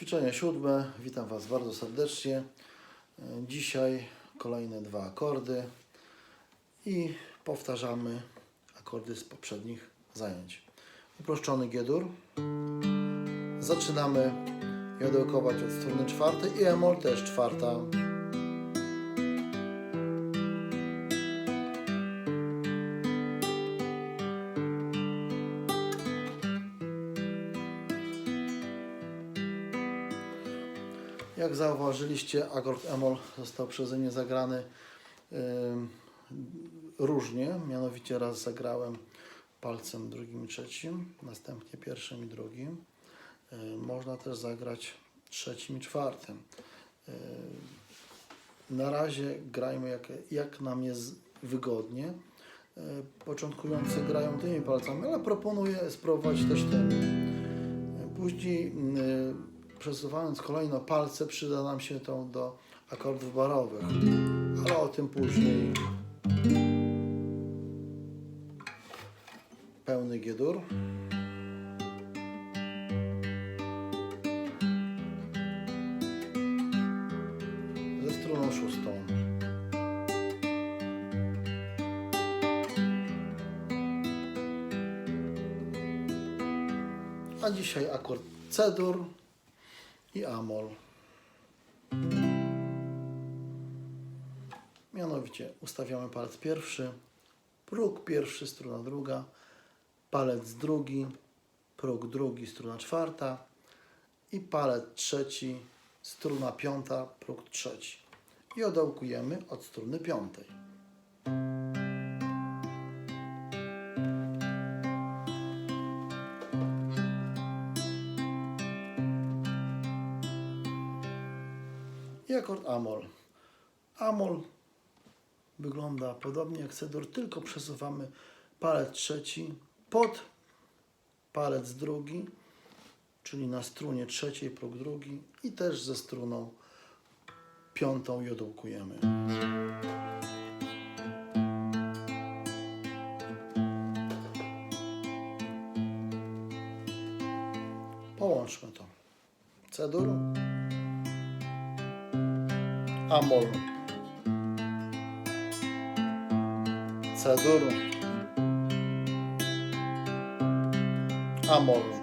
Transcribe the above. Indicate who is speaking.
Speaker 1: Ćwiczenie siódme. Witam Was bardzo serdecznie. Dzisiaj kolejne dwa akordy i powtarzamy akordy z poprzednich zajęć. Uproszczony G-dur. Zaczynamy jodełkować od strony czwartej i emol też czwarta. Jak zauważyliście, akord Emol został przeze mnie zagrany ym, różnie. Mianowicie raz zagrałem palcem drugim i trzecim, następnie pierwszym i drugim. Y, Można też zagrać trzecim i czwartym. Y, Na razie grajmy jak, jak nam jest wygodnie. Y, Początkujący grają tymi palcami, ale proponuję spróbować też tymi. Później y, przesuwając kolejno palce przyda nam się to do akordów barowych, ale o tym później. Pełny G-dur. Ze struną szóstą. A dzisiaj akord C-dur i Amol. Mianowicie ustawiamy palec pierwszy, próg pierwszy, struna druga, palec drugi, próg drugi, struna czwarta i palec trzeci, struna piąta, próg trzeci. I odołkujemy od struny piątej. I akord Amol. Amol wygląda podobnie jak C-dur, tylko przesuwamy palec trzeci pod palec drugi, czyli na strunie trzeciej próg drugi i też ze struną piątą jodołkujemy. Połączmy to. C-dur. Amol. C-dur. Amol.